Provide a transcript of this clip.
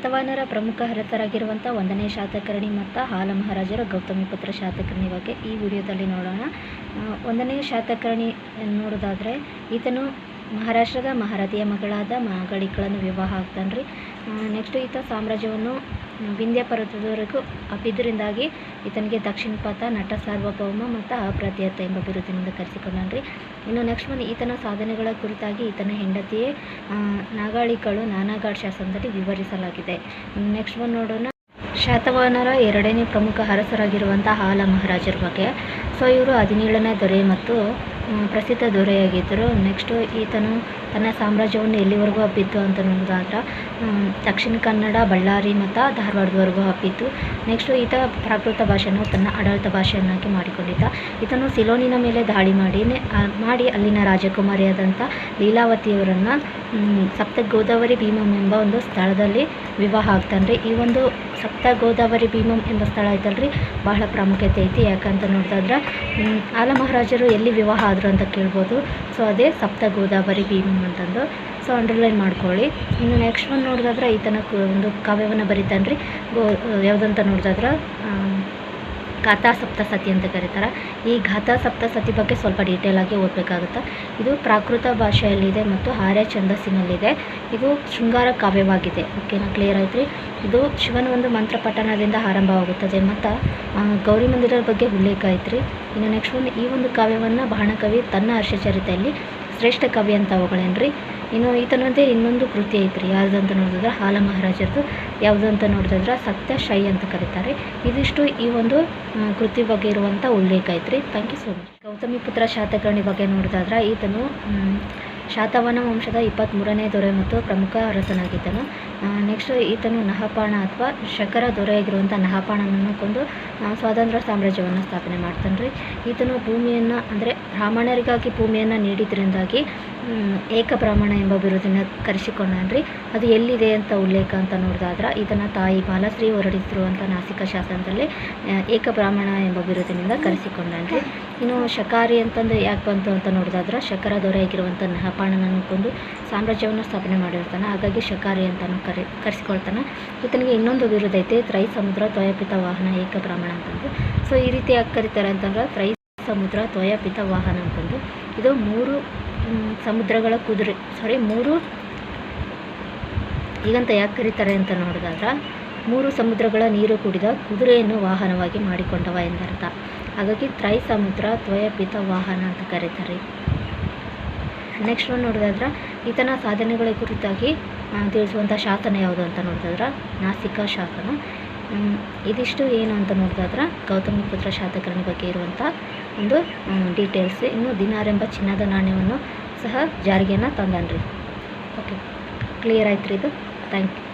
ಶಾತವಾಹನರ ಪ್ರಮುಖ ಹರತರಾಗಿರುವಂಥ ಒಂದನೇ ಶಾತಕರ್ಣಿ ಮತ್ತು ಹಾಲ ಮಹಾರಾಜರ ಗೌತಮಿಪುತ್ರ ಶಾತಕರ್ಣಿ ಬಗ್ಗೆ ಈ ವಿಡಿಯೋದಲ್ಲಿ ನೋಡೋಣ. ಒಂದನೇ ಶಾತಕರ್ಣಿ ನೋಡೋದಾದರೆ ಈತನು ಮಹಾರಾಷ್ಟ್ರದ ಮಹಾರಥಿಯ ಮಗಳಾದ ಮಾಗಳಿಕಳನ್ನು ವಿವಾಹ ಆಗ್ತಾನೆ ರೀ ನೆಕ್ಸ್ಟ್ ಈತ ಸಾಮ್ರಾಜ್ಯವನ್ನು ವಿಂಧ್ಯ ಪರ್ವತದವರೆಗೂ ಹಬ್ಬಿದ್ದರಿಂದಾಗಿ ಈತನಿಗೆ ದಕ್ಷಿಣ ಪಥ ನಟ ಸಾರ್ವಭೌಮ ಮತ್ತು ಅಪ್ರತಿಹತ ಎಂಬ ಬಿರುದಿನಿಂದ ಕರೆಸಿಕೊಂಡಾನ ರೀ ಇನ್ನು ನೆಕ್ಸ್ಟ್ ಬಂದು ಈತನ ಸಾಧನೆಗಳ ಕುರಿತಾಗಿ ಈತನ ಹೆಂಡತಿಯೇ ನಾಗಾಳಿಗಳು ನಾನಾಗಾಡ್ ಶಾಸನದಲ್ಲಿ ವಿವರಿಸಲಾಗಿದೆ. ನೆಕ್ಸ್ಟ್ ಬಂದು ನೋಡೋಣ. ಶಾತವಾಹನರ ಎರಡನೇ ಪ್ರಮುಖ ಅರಸರಾಗಿರುವಂಥ ಹಾಲ ಮಹಾರಾಜರ ಬಗ್ಗೆ. ಸೊ ಇವರು ಹದಿನೇಳನೇ ದೊರೆ ಮತ್ತು ಪ್ರಸಿದ್ಧ ದೊರೆಯಾಗಿದ್ದರು. ನೆಕ್ಸ್ಟು ಈತನು ತನ್ನ ಸಾಮ್ರಾಜ್ಯವನ್ನು ಎಲ್ಲಿವರೆಗೂ ಹಬ್ಬಿತ್ತು ಅಂತ ನೋಡೋದಾದ್ರೆ ದಕ್ಷಿಣ ಕನ್ನಡ, ಬಳ್ಳಾರಿ ಮತ್ತು ಧಾರವಾಡದವರೆಗೂ ಹಬ್ಬಿತ್ತು. ನೆಕ್ಸ್ಟು ಈತ ಪ್ರಾಕೃತ ಭಾಷೆಯನ್ನು ತನ್ನ ಆಡಳಿತ ಭಾಷೆಯನ್ನಾಗಿ ಮಾಡಿಕೊಂಡಿದ್ದ. ಈತನು ಸಿಲೋನಿನ ಮೇಲೆ ದಾಳಿ ಮಾಡಿ ಮಾಡಿ ಅಲ್ಲಿನ ರಾಜಕುಮಾರಿಯಾದಂಥ ಲೀಲಾವತಿಯವರನ್ನು ಸಪ್ತ ಗೋದಾವರಿ ಭೀಮಂ ಎಂಬ ಒಂದು ಸ್ಥಳದಲ್ಲಿ ವಿವಾಹ ಆಗ್ತಾನೆ ಈ ಒಂದು ಸಪ್ತ ಗೋದಾವರಿ ಭೀಮಂ ಎಂಬ ಸ್ಥಳ ಐತಲ್ರಿ ಬಹಳ ಪ್ರಾಮುಖ್ಯತೆ ಐತಿ. ಯಾಕಂತ ನೋಡಿದ್ರೆ ಆಲ ಮಹಾರಾಜರು ಎಲ್ಲಿ ವಿವಾಹ ಆದರು ಅಂತ ಕೇಳ್ಬೋದು. ಸೊ ಅದೇ ಸಪ್ತ ಗೋದಾವರಿ ಭೀಮಂ. ಅಂತಂದು ಸೊ ಅಂಡರ್ಲೈನ್ ಮಾಡ್ಕೊಳ್ಳಿ. ಇನ್ನು ನೆಕ್ಸ್ಟ್ ಒಂದು ನೋಡೋದಾದ್ರೆ ಈತನ ಒಂದು ಕಾವ್ಯವನ್ನು ಬರೀತಾನೆ ರೀ. ಗೋ, ಯಾವುದಂತ ನೋಡಿದಾದ್ರೆ ಗಾಥಾ ಸಪ್ತಸತಿ ಅಂತ ಕರೀತಾರೆ. ಈ ಗಾಥಾ ಸಪ್ತಸತಿ ಬಗ್ಗೆ ಸ್ವಲ್ಪ ಡೀಟೇಲ್ ಆಗಿ ಓದಬೇಕಾಗುತ್ತೆ. ಇದು ಪ್ರಾಕೃತ ಭಾಷೆಯಲ್ಲಿದೆ ಮತ್ತು ಆರ್ಯ ಛಂದಸ್ಸಿನಲ್ಲಿದೆ. ಇದು ಶೃಂಗಾರ ಕಾವ್ಯವಾಗಿದೆ. ಓಕೆನಾ ಕ್ಲಿಯರ್ ಆಯ್ತು ರೀ? ಇದು ಶಿವನ ಒಂದು ಮಂತ್ರ ಪಠಣದಿಂದ ಆರಂಭವಾಗುತ್ತದೆ. ಮತ್ತು ಗೌರಿ ಮಂದಿರದ ಬಗ್ಗೆ ಉಲ್ಲೇಖ ಐತ್ರಿ ಇನ್ನು ನೆಕ್ಸ್ಟ್ ಒಂದು ಈ ಒಂದು ಕಾವ್ಯವನ್ನು ಬಾಣಕವಿ ತನ್ನ ಹರ್ಷಚರಿತೆಯಲ್ಲಿ ಶ್ರೇಷ್ಠ ಕವಿ ಅಂತ ಹೊಗಳೇನ್ರಿ ಇನ್ನು ಈತನದೇ ಇನ್ನೊಂದು ಕೃತಿ ಐತ್ರಿ. ಯಾವುದಂತ ನೋಡಿದ್ರೆ ಹಾಲ ಮಹಾರಾಜರದು ಯಾವ್ದು ಅಂತ ನೋಡಿದ್ರೆ ಸತ್ಯಶೈ ಅಂತ ಕರೀತಾರೆ. ಇದಿಷ್ಟು ಈ ಒಂದು ಕೃತಿ ಬಗ್ಗೆ ಇರುವಂಥ ಉಲ್ಲೇಖ ಐತ್ರಿ. Thank you so much Gautamiputra Satakarni ಬಗ್ಗೆ ನೋಡಿದಾದ್ರೆ ಈತನು ಶಾತವನ ವಂಶದ ಇಪ್ಪತ್ತ್ಮೂರನೇ ದೊರೆ ಮತ್ತು ಪ್ರಮುಖ ಅರಸನಾಗಿದ್ದನು. ನೆಕ್ಸ್ಟ್ ಈತನು ನಹಪಾಣ ಅಥವಾ ಶಕರ ದೊರೆಯಾಗಿರುವಂಥ ನಹಪಾಣನನ್ನು ಕೊಂದು ಸ್ವಾತಂತ್ರ್ಯ ಸಾಮ್ರಾಜ್ಯವನ್ನು ಸ್ಥಾಪನೆ ಮಾಡ್ತಾನೆ ರೀ. ಈತನು ಭೂಮಿಯನ್ನು, ಅಂದರೆ ಬ್ರಾಹ್ಮಣರಿಗಾಗಿ ಭೂಮಿಯನ್ನು ನೀಡಿದ್ರಿಂದಾಗಿ ಏಕ ಬ್ರಾಹ್ಮಣ ಎಂಬ ಬಿರುದಿನ ಕರೆಸಿಕೊಂಡಾನ್ರಿ ಅದು ಎಲ್ಲಿದೆ ಅಂತ ಉಲ್ಲೇಖ ಅಂತ ನೋಡಿದಾದ್ರೆ, ಈತನ ತಾಯಿ ಬಾಲಶ್ರೀ ಹೊರಡಿಸಿರುವಂಥ ನಾಸಿಕ ಶಾಸನದಲ್ಲಿ ಏಕ ಬ್ರಾಹ್ಮಣ ಎಂಬ ಬಿರುದಿನಿಂದ ಕರೆಸಿಕೊಂಡಾನ್ರಿ ಇನ್ನು ಶಕಾರಿ ಅಂತಂದು ಯಾಕೆ ಬಂತು ಅಂತ ನೋಡಿದಾದ್ರೆ, ಶಕರ ದೊರೆಯಾಗಿರುವಂಥ ನಹಪಾಣನನ್ನು ಕೊಂದು ಸಾಮ್ರಾಜ್ಯವನ್ನು ಸ್ಥಾಪನೆ ಮಾಡಿರ್ತಾನೆ. ಹಾಗಾಗಿ ಶಕಾರಿ ಅಂತಾನು ಕರೆ, ಕರೆಸಿಕೊಳ್ತಾನೆ. ಇನ್ನೊಂದು ಬಿರುದು ಐತೆ ತ್ರೈ ಸಮುದ್ರ ತ್ವಯಪಿತ ವಾಹನ ಏಕ ಬ್ರಾಹ್ಮಣ ಅಂತಂದು. ಸೊ ಈ ರೀತಿ ಯಾಕೆ ಕರೀತಾರೆ ಅಂತಂದ್ರೆ ತ್ರೈ ಸಮುದ್ರ ತ್ವಯಪಿತ ವಾಹನ ಅಂತಂದು. ಇದು ಮೂರು ಸಮುದ್ರಗಳ ಕುದುರೆ ಸಾರಿ ಮೂರು ಈಗಂತ ಯಾಕೆ ಕರೀತಾರೆ ಅಂತ ನೋಡಿದಾದ್ರೆ, ಮೂರು ಸಮುದ್ರಗಳ ನೀರು ಕುಡಿದ ಕುದುರೆಯನ್ನು ವಾಹನವಾಗಿ ಮಾಡಿಕೊಂಡವ ಎಂದರ್ಥ. ಹಾಗಾಗಿ ತ್ರೈ ಸಮುದ್ರ ತ್ವಯಪಿತ ವಾಹನ ಅಂತ ಕರೀತಾರೆ. ನೆಕ್ಸ್ಟ್ ಒಂದು ನೋಡೋದಾದ್ರೆ ಈತನ ಸಾಧನೆಗಳ ಕುರಿತಾಗಿ ತಿಳಿಸುವಂಥ ಶಾಸನ ಯಾವುದು ಅಂತ ನೋಡೋದಾದ್ರೆ ನಾಸಿಕ ಶಾಸನ. ಇದಿಷ್ಟು ಏನು ಅಂತ ನೋಡಿದಾದ್ರೆ ಗೌತಮಿಪುತ್ರ ಶಾತಕರ್ಣಿ ಬಗ್ಗೆ ಇರುವಂಥ ಒಂದು ಡೀಟೇಲ್ಸ್ ಇನ್ನು ದಿನಾರೆಂಬ ಚಿನ್ನದ ನಾಣ್ಯವನ್ನು ಸಹ ಜಾರಿಗೆಯನ್ನು ತಂದನ್ರಿ. ಓಕೆ ಕ್ಲಿಯರ್ ಆಯ್ತು ರೀ ಇದು? Thank you